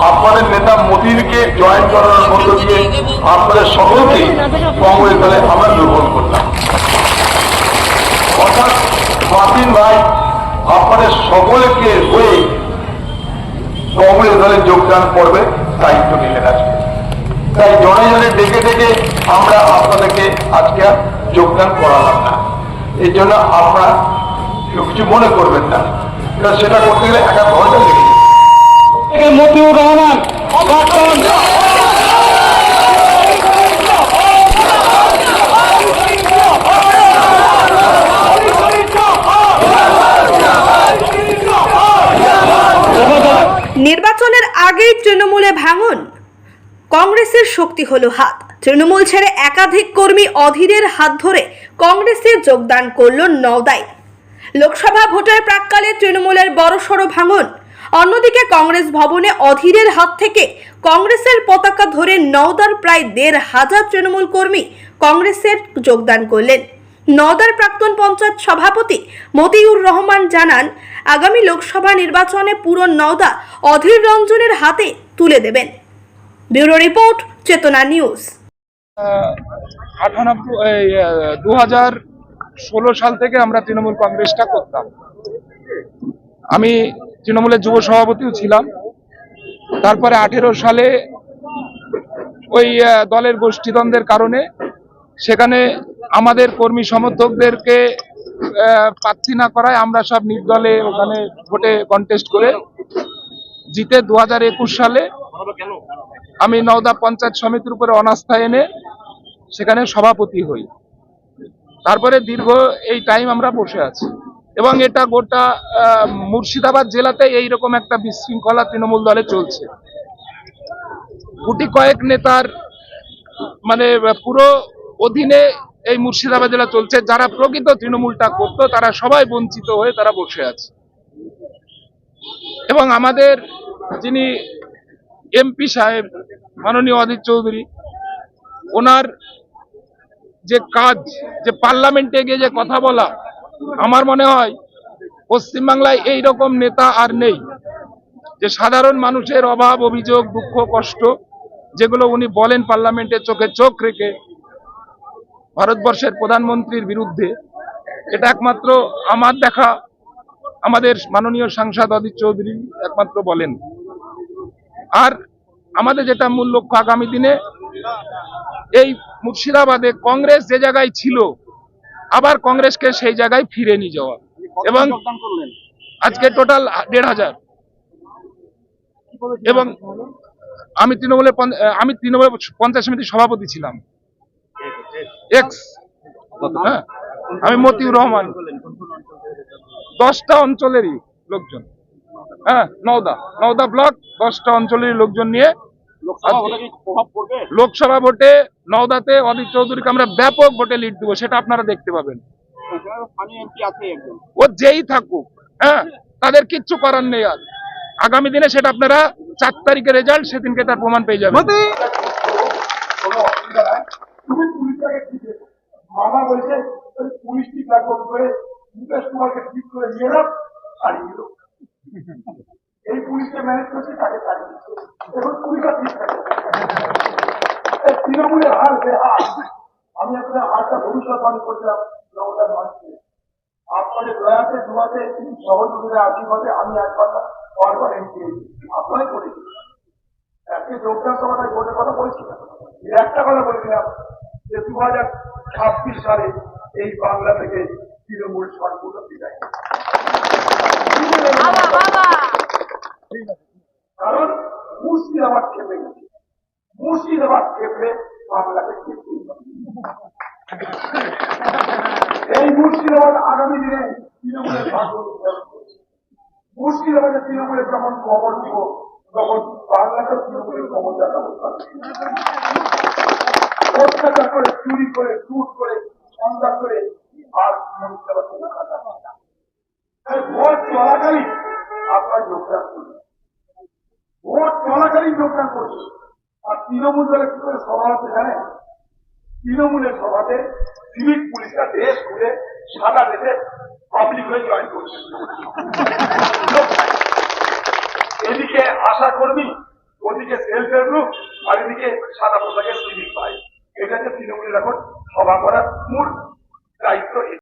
আপনাদের নেতা মোদীকে জয়েন করার মধ্য দিয়ে আপনাদের সকলকে কংগ্রেস দলে আমরা দুর্বল করলাম। অর্থাৎ মার্টিন ভাই, আপনাদের সকলকে হয়ে কংগ্রেস দলে যোগদান করবে দায়িত্ব নিলেন আজকে। তাই জনে জনে ডেকে ডেকে আমরা আপনাদেরকে আজকে যোগদান করালাম না। এই জন্য আপনারা কিছু মনে করবেন না। সেটা করতে গেলে এক এক ঘণ্টা। থেকে মতিউর রহমান প্রাক্তন নির্বাচনের আগেই তৃণমূলে ভাঙন। কংগ্রেসের শক্তি হলো হাত। তৃণমূল ছেড়ে একাধিক কর্মী অধীরের হাত ধরে কংগ্রেসে যোগদান করল নওদায় লোকসভা ভোটের প্রাককালে তৃণমূলের বড়সড় ভাঙন। অন্যদিকে কংগ্রেস ভবনে অধীরের হাত থেকে কংগ্রেসের পতাকা ধরে নওদার প্রায় দেড় হাজার তৃণমূল কর্মী কংগ্রেসের যোগদান করলেন। নওদার প্রাক্তন পঞ্চায়েত সভাপতি মতিউর রহমান জানান, আগামী লোকসভা নির্বাচনে পুরো নওদা অধীর রঞ্জনের হাতে তুলে দেবেন। Bureau report, Chetna news. আটানব্বই দু হাজার ষোলো সাল থেকে আমরা তৃণমূল কংগ্রেসটা করতাম। আমি তৃণমূলের যুব সভাপতিও ছিলাম। তারপরে আঠেরো সালে ওই দলের গোষ্ঠীদ্বন্দ্বের কারণে সেখানে আমাদের কর্মী সমর্থকদেরকে প্রার্থী না করায় আমরা সব নির্দলে ওখানে ভোটে কন্টেস্ট করে জিতে দু হাজার একুশ সালে আমি নওদা পঞ্চায়েত সমিতির উপরে অনাস্থা এনে সেখানে সভাপতি হই। তারপরে দীর্ঘ এই টাইম আমরা বসে আছি। এবং এটা গোটা মুর্শিদাবাদ জেলাতে এইরকম একটা বিশৃঙ্খলা তৃণমূল দলে চলছে। গুটি কয়েক নেতার মানে পুরো অধীনে এই মুর্শিদাবাদ জেলা চলছে। যারা প্রকৃত তৃণমূলটা করতো, তারা সবাই বঞ্চিত হয়ে তারা বসে আছে। এবং আমাদের যিনি এমপি সাহেব, মাননীয় অধীর চৌধুরী, ওনার যে কাজ, যে পার্লামেন্টে গিয়ে যে কথা বলা আমার মনে হয় পশ্চিমবাংলায় এই রকম নেতা আর নেই। যে সাধারণ মানুষের অভাব, অভিযোগ, দুঃখ, কষ্ট, যেগুলো উনি বলেন পার্লামেন্টে চোখে চোখ রেখে ভারতবর্ষের প্রধানমন্ত্রীর বিরুদ্ধে, এটা একমাত্র আমার দেখা, আমাদের মাননীয় সাংসদ অধীর চৌধুরী একমাত্র বলেন। আর আমাদের যেটা মূল লক্ষ্য আগামী দিনে, এই মুর্শিদাবাদে কংগ্রেস যে জায়গায় ছিল আবার কংগ্রেসকে সেই জায়গায় ফিরে নিয়ে যাওয়া। এবং আজকে টোটাল দেড় হাজার। এবং আমি তৃণমূলের আমি তৃণমূলের পঞ্চায়েত সমিতির সভাপতি ছিলাম। এক্স হ্যাঁ। আমি মতিউর রহমান। দশটা অঞ্চলেরই লোকজন। হ্যাঁ নওদা। নওদা ব্লক দশটা অঞ্চলের লোকজন নিয়ে লোকসভা ভোটে নওদাতে অদিত চৌধুরীকে আমরা ব্যাপক ভোটে লিড দেবো সেটা আপনারা দেখতে পাবেন। ও যেই থাকুক হ্যাঁ তাদের কিচ্ছু করার নেই আর। আগামী দিনে সেটা আপনারা চার তারিখের রেজাল্ট সেদিনকে তার প্রমাণ পেয়ে যাবেন। মামা বলছে করে মুকেশ কুমারকে ঠিক করে নিয়ে দিল এই পুলিশকে ম্যানেজ করছে তাকে ছাড়িয়ে দিচ্ছে। এখন থাকে। তৃণমূলের হার বেহার আমি আপনার হারটা ভবিষ্যৎবাণী করছিলাম জগতার মানুষকে আপনাদের দয়াতে, দোয়াতে সহযোগিতার আশীর্বাদে আমি একবার বারবার এমপি আপনারাই করেছি আজকে যোগদান সভাটায় ভোটের কথা বলছি না। এর একটা কথা বলেছিলাম যে দু হাজার ছাব্বিশ সালে এই বাংলা থেকে তৃণমূল সম্পূর্ণ বিদায় কারণ মুর্শিদাবাদ খেপে গেছে মুর্শিদাবাদ খেপলে বাংলাকে খেপতে এই মুর্শিদাবাদ আগামী দিনে তৃণমূলের করছে। মুর্শিদাবাদে তৃণমূলের যখন খবর দিব, তখন বাংলাতে তৃণমূলের ক্ষমতা অত্যাচার করে, চুরি করে টুট করে সন্ধ্যা করে আর। তাই ভোট চলাকালীন আপনার যোগদান করুন ভোট চলাকালীন যোগদান করছে। আর তৃণমূল দলের কি করে সভা হচ্ছে জানেন তৃণমূলের সভাতে সিভিক পুলিশরা দেশ ঘুরে সাদা দেশে পাবলিক হয়ে জয়েন করছে। এদিকে আশা কর্মী, ওদিকে সেলফ হেল্প গ্রুপ আর এদিকে সাদা পোশাকের সিভিক ভাই। এটা হচ্ছে তৃণমূলের এখন সভা করার মূল